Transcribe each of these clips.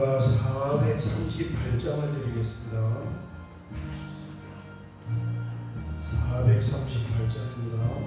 찬송가 438장을 드리겠습니다. 438장입니다.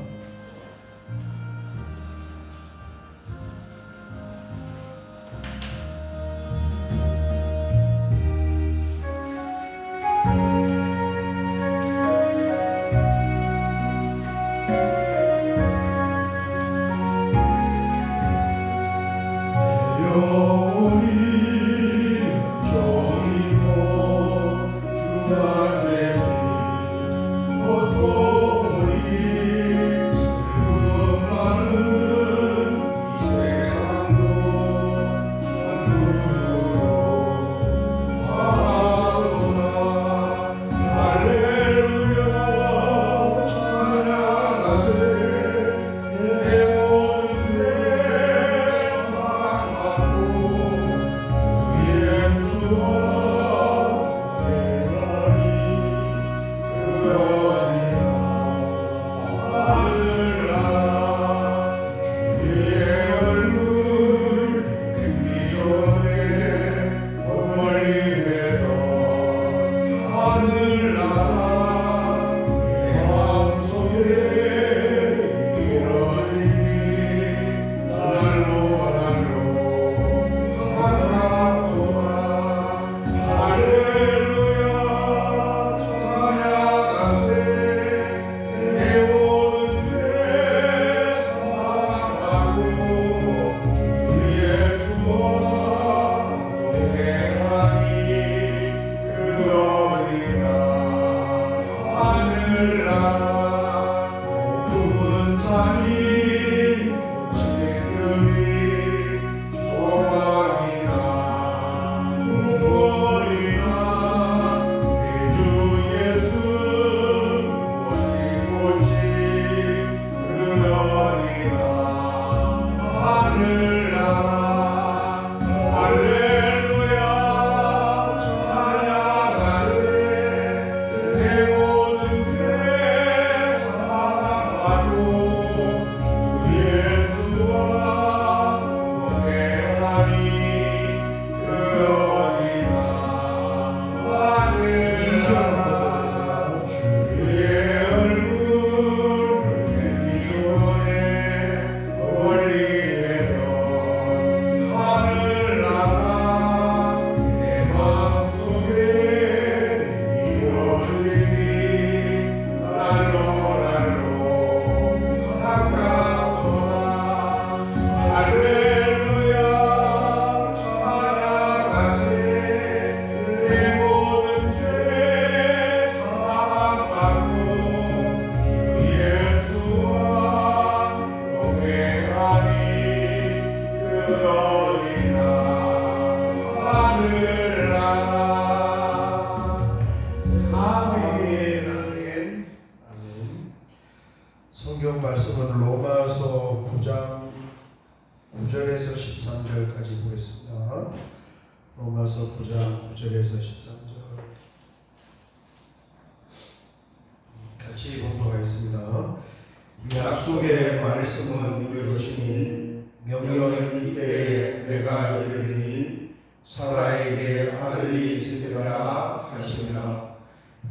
약속의 말씀은 이것이니 명령 이때에 내가 이르리니 사라에게 아들이 있으리라 하시니라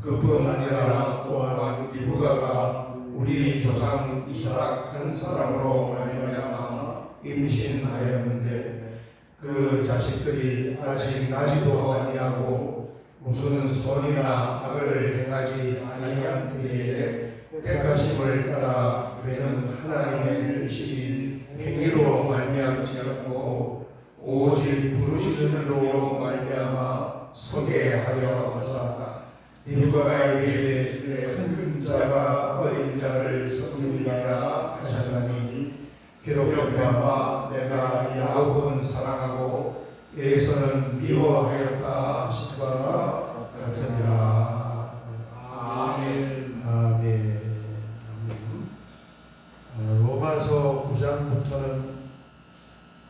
그뿐 아니라 또한 리브가가 우리 조상 이삭 한 사람으로 말미암아 임신하였는데 그 자식들이 아직 나지도 아니하고 무슨 선이나 악을 행하지 아니한 때에 백하심을 따라 되는 하나님의 뜻이 행위로 말미암지 않고 오직 부르시는 이로 말미암아 서게 하려 하사 리브가가 이르되 큰 자가 어린 자를 섬기리라 하셨나니 기록된 내가 야곱은 사랑하고 에서는 미워하였다 하신 바와 같으니라 아멘 아멘 아멘 아, 로마서 9장부터는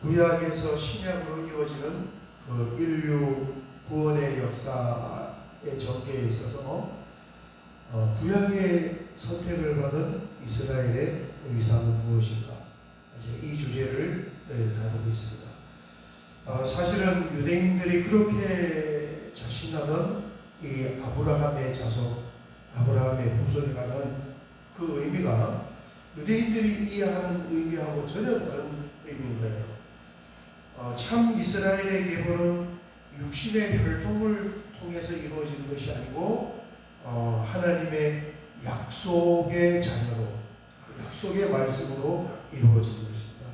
구약에서 신약으로 이루어지는 그 인류 구원의 역사의 전개에 있어서 어, 구약의 선택을 받은 이스라엘의 의상은 무엇인가? 이 주제를 네, 다루고 있습니다. 어, 사실은 유대인들이 그렇게 자신하던 이 아브라함의 자손, 아브라함의 후손이라는 그 의미가 유대인들이 이해하는 의미하고 전혀 다른 의미인 거예요. 어, 참 이스라엘의 계보는 육신의 혈통을 통해서 이루어지는 것이 아니고 어, 하나님의 약속의 자녀로 약속의 말씀으로 이루어지는 것입니다.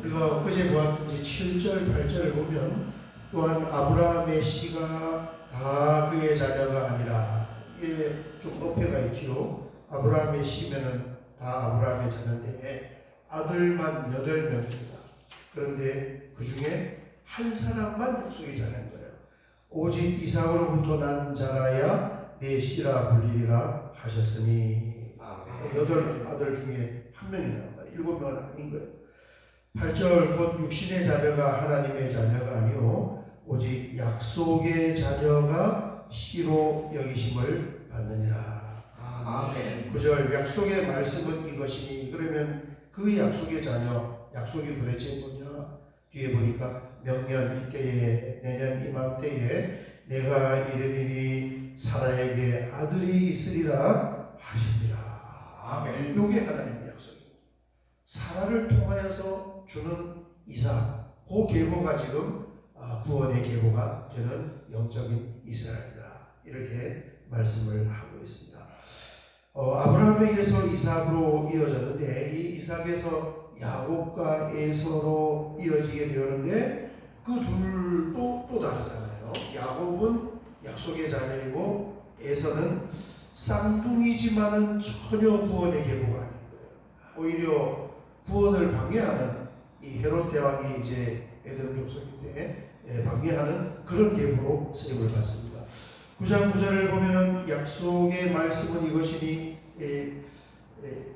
우리가 엊그제 보았던 이제 7절, 8절을 보면 또한 아브라함의 씨가 다 그의 자녀가 아니라 이게 좀 어폐가 있지요. 아브라함의 씨면은 다 아브라함의 자녀인데 아들만 여덟 명입니다. 그런데 그 중에 한 사람만 약속의 자녀인 거예요. 오직 이삭으로부터 난 자라야 내 씨라 불리리라 하셨으니 여덟 아들 중에 한 명이란 말이에요. 일곱 명은 아닌 거예요. 8절 곧 육신의 자녀가 하나님의 자녀가 아니요 오직 약속의 자녀가 씨로 여기심을 받느니라. 아멘. 9절 약속의 말씀은 이것이니 그러면 그 약속의 자녀 약속이 도대체 뭐냐 뒤에 보니까 명년 이때에 내년 이맘때에 내가 이르리니 사라에게 아들이 있으리라 하시니라 아멘. 요게 하나님의 약속입니다 사라를 통하여서 주는 이삭 그 계보가 지금 아, 구원의 계보가 되는 영적인 이스라엘이다. 이렇게 말씀을 하고 있습니다. 어, 아브라함에게서 이삭으로 이어졌는데 이 이삭에서 야곱과 에서로 이어지게 되었는데 그 둘도 또 다르잖아요. 야곱은 약속의 자녀이고 에서는 쌍둥이지만은 전혀 구원의 계보가 아닌 거예요. 오히려 구원을 방해하는 이 헤롯 대왕이 이제 에돔 족속인데 예, 방해하는 그런 계보로 쓰임을 받습니다. 9장 9절을 보면은 약속의 말씀은 이것이니 예, 예,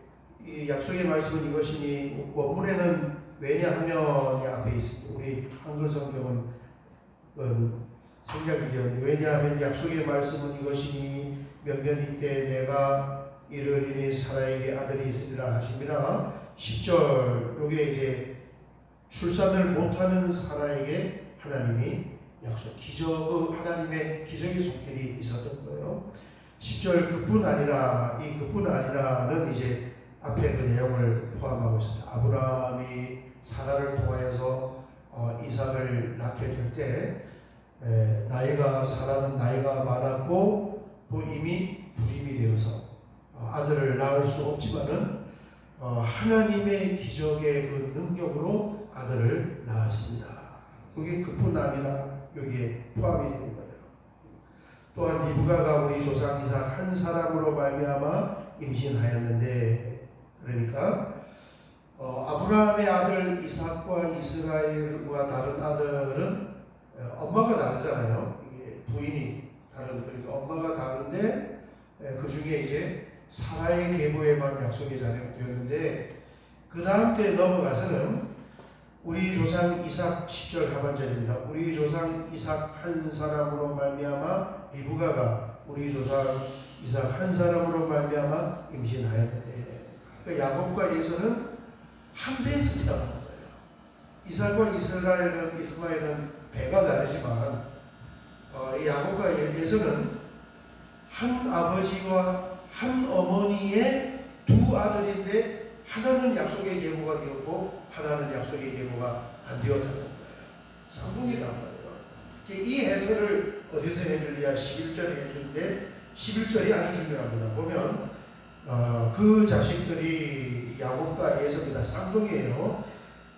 이 약속의 말씀은 이것이니 원문에는 왜냐하면 앞에 있습니다. 우리 한글 성경은 그 생략이었는데 왜냐하면 약속의 말씀은 이것이니 명년 이때 내가 이르리니 사라에게 아들이 있으리라 하심이라 10절 요게 이제 출산을 못하는 사라에게 하나님이 약속 기적 그 하나님의 기적의 손길이 있었던 거예요. 10절 그뿐 아니라 이 그뿐 아니라는 이제 앞에 그 내용을 포함하고 있습니다. 아브라함이 사라를 통하여서 어, 이삭을 낳게 될 때 나이가 사라는 나이가 많았고 또 이미 불임이 되어서 어, 아들을 낳을 수 없지만은 어, 하나님의 기적의 그 능력으로 아들을 낳았습니다. 그게 그뿐 아니라 여기에 포함이 되는 거예요. 또한 리브가가 우리 조상 이삭 한 사람으로 말미암아 임신하였는데 그러니까 어, 아브라함의 아들 이삭과 이스라엘과 다른 아들은 어, 엄마가 다르잖아요. 부인이 다른 그러니까 엄마가 다른데 에, 그 중에 이제 사라의 계보에만 약속의 자녀가 되었는데 그 다음 때 넘어가서는 우리 조상 이삭 10절 하반절입니다. 우리 조상 이삭 한 사람으로 말미암아 리브가가 우리 조상 이삭 한 사람으로 말미암아 임신하였는데 그 야곱과 예서는 한 배에서 태어난 거예요. 이삭과 이스라엘은 이스마엘은 배가 다르지만 어, 이 야곱과 예- 예서는 한 아버지와 한 어머니의 두 아들인데 하나는 약속의 계보가 되었고 하나는 약속의 계보가 안 되었다는 거예요. 쌍둥이란 말이에요. 이 해설을 어디서 해주냐 11절에 해주는데 11절이 아주 중요합니다. 보면 어, 그 자식들이 야곱과 에서입니다. 쌍둥이에요.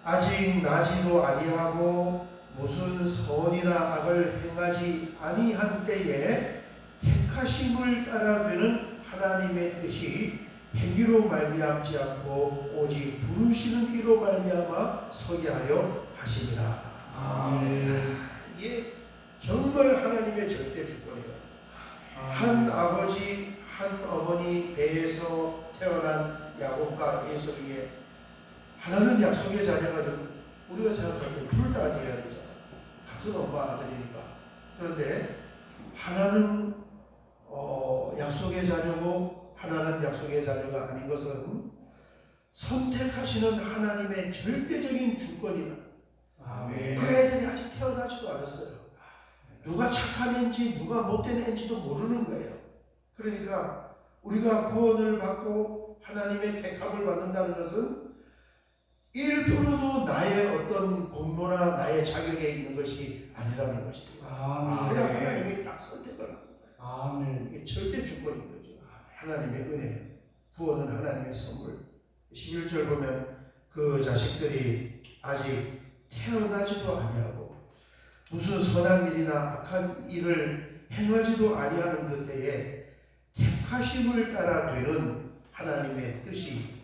아직 나지도 아니하고 무슨 선이나 악을 행하지 아니한 때에 택하심을 따라되는 하나님의 뜻이 행위로 말미암지 않고 오직 부르시는 이로 말미암아 서게 하려 하십니다. 아멘. 이게 정말 하나님의 절대 주권이에요. 한 아버지, 한 어머니 배에서 태어난 야곱과 예서 중에 하나는 약속의 자녀가 되고 우리가 생각할 때 둘 다 돼야 되잖아. 같은 엄마 아들이니까. 그런데 하나는 어, 약속의 자녀고 하나는 약속의 자녀가 아닌 것은 선택하시는 하나님의 절대적인 주권이다. 아멘. 그 애들이 아직 누가 착한 애인지 누가 못된 애인지도 모르는 거예요. 그러니까 우리가 구원을 받고 하나님의 택함을 받는다는 것은 1%도 나의 어떤 공로나 나의 자격에 있는 것이 아니라는 것입니다. 아멘. 그냥 하나님이 딱 선택을 하는 거예요. 아멘. 이게 절대 주권인 거죠. 하나님의 은혜, 구원은 하나님의 선물. 11절 보면 그 자식들이 아직 태어나지도 아니하고 무슨 선한 일이나 악한 일을 행하지도 아니하는 그때에 택 하심을 따라 되는 하나님의 뜻이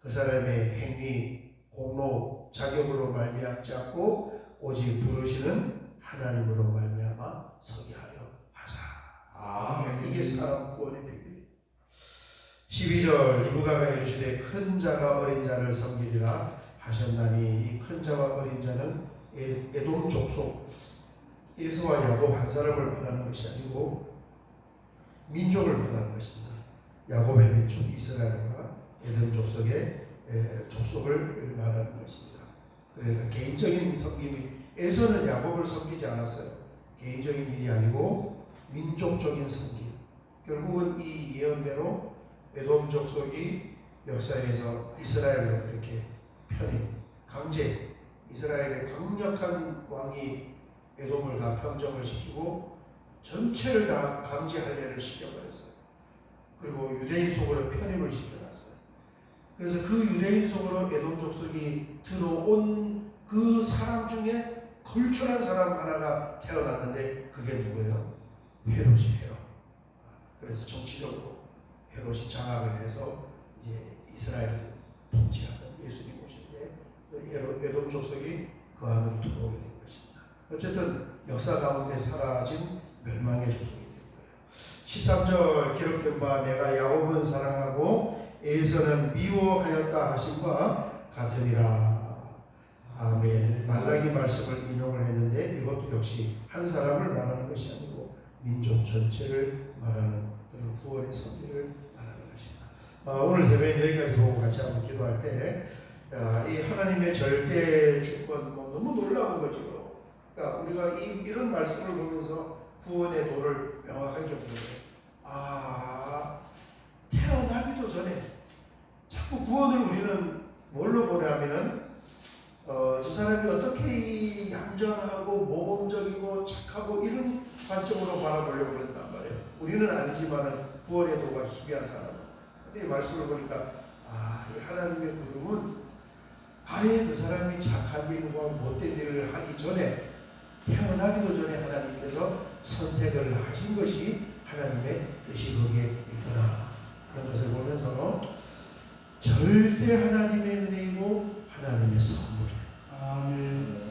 그 사람의 행위, 공로, 자격으로 말미암지 않고 오직 부르시는 하나님으로 말미암아 서게 하려 하사. 아멘. 이게 사람 구원의 비밀이에요. 12절 이부가가 이르시되 큰 자가 어린 자를 섬기리라 하셨나니 이 큰 자와 어린 자는 에- 에돔 족속 에서와 야곱 한 사람을 말하는 것이 아니고 민족을 말하는 것입니다. 야곱의 민족 이스라엘과 에돔 족속의 에, 족속을 말하는 것입니다. 그러니까 개인적인 섬김이 에서는 야곱을 섬기지 않았어요. 개인적인 일이 아니고 민족적인 섬김. 결국은 이 예언대로 에돔 족속이 역사에서 이스라엘로 이렇게 편입, 강제, 이스라엘의 강력한 왕이 에돔을 다 평정을 시키고 전체를 다 강제 할례를 시켜버렸어요. 그리고 유대인 속으로 편입을 시켜놨어요. 그래서 그 유대인 속으로 에돔 족속이 들어온 그 사람 중에 걸출한 사람 하나가 태어났는데 그게 누구예요? 헤롯이 헤롯. 그래서 정치적으로 헤롯이 장악을 해서 이제 이스라엘을 통치하던 예수님 그 헤롯 에돔 족속이 그 안으로 들어오게 된 것입니다. 어쨌든 역사 가운데 사라진 멸망의 족속이 된 거예요. 13절 기록된 바 내가 야곱은 사랑하고 에서는 미워하였다 하심과 같으니라. 아멘. 말라기 말씀을 인용을 했는데 이것도 역시 한 사람을 말하는 것이 아니고 민족 전체를 말하는 그런 구원의 선지를 말하는 것입니다. 어, 오늘 새벽에 여기까지 보고 같이 한번 기도할 때, 야, 이 하나님의 절대 주권 뭐 너무 놀라운 거죠. 그러니까 우리가 이, 이런 말씀을 보면서 구원의 도를 명확하게 거예요. 아, 태어나기도 전에 자꾸 구원을 우리는 뭘로 보냐면은 어, 저 사람이 어떻게 이 얌전하고 모범적이고 착하고 이런 관점으로 바라보려고 그랬단 말이에요. 우리는 아니지만은 구원의 도가 희비한 사람. 근데 이 말씀을 보니까 아, 이 하나님의 부름은 아예 그 사람이 착한 일과 못된 일을 하기 전에 태어나기도 전에 하나님께서 선택을 하신 것이 하나님의 뜻이 거기에 있구나 그런 것을 보면서 절대 하나님의 은혜이고 하나님의 선물이에요. 아멘.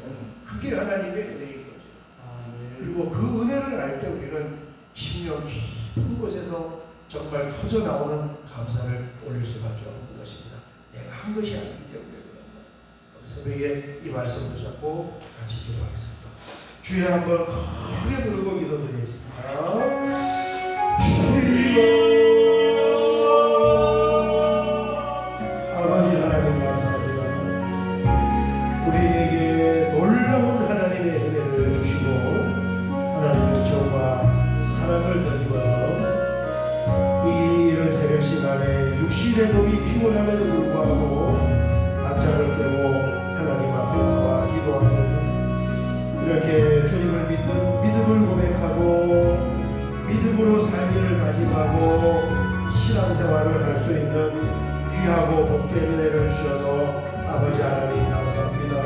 그게 하나님의 은혜인 거죠. 아멘. 그리고 그 은혜를 알 때 우리는 심령 깊은 곳에서 정말 터져 나오는 감사를 올릴 수밖에 없는 것입니다. 내가 한 것이 아니기 때문에 그런 거예요. 새벽에 이 말씀을 잡고 같이 기도하겠습니다. 주에 한번 크게 부르고 기도드리겠습니다. 주여 아버지 하나님 감사합니다. 우리 수 있는 귀하고 복된 은혜를 주셔서 아버지 하나님 감사합니다.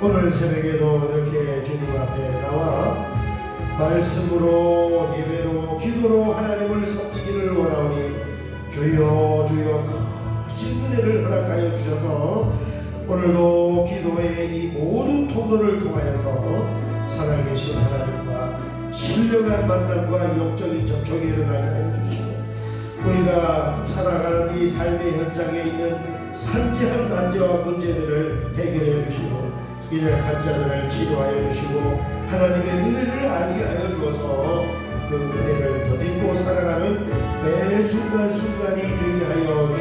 오늘 새벽에도 이렇게 주님 앞에 나와 말씀으로 예배로 기도로 하나님을 섬기기를 원하오니 주여 주여 크신 은혜를 허락하여 주셔서 오늘도 기도의 이 모든 통로를 통하여서 살아계신 하나님과 신령한 만남과 영적인 접촉이 일어나게 하여 주시고 우리가 살아가는 이 삶의 현장에 있는 산재한 난제와 문제들을 해결해 주시고 인약한 자들을 치료하여 주시고 하나님의 은혜를 알게 하여 주어서 그 은혜를 더듬고 살아가는 매 순간순간이 되게 하여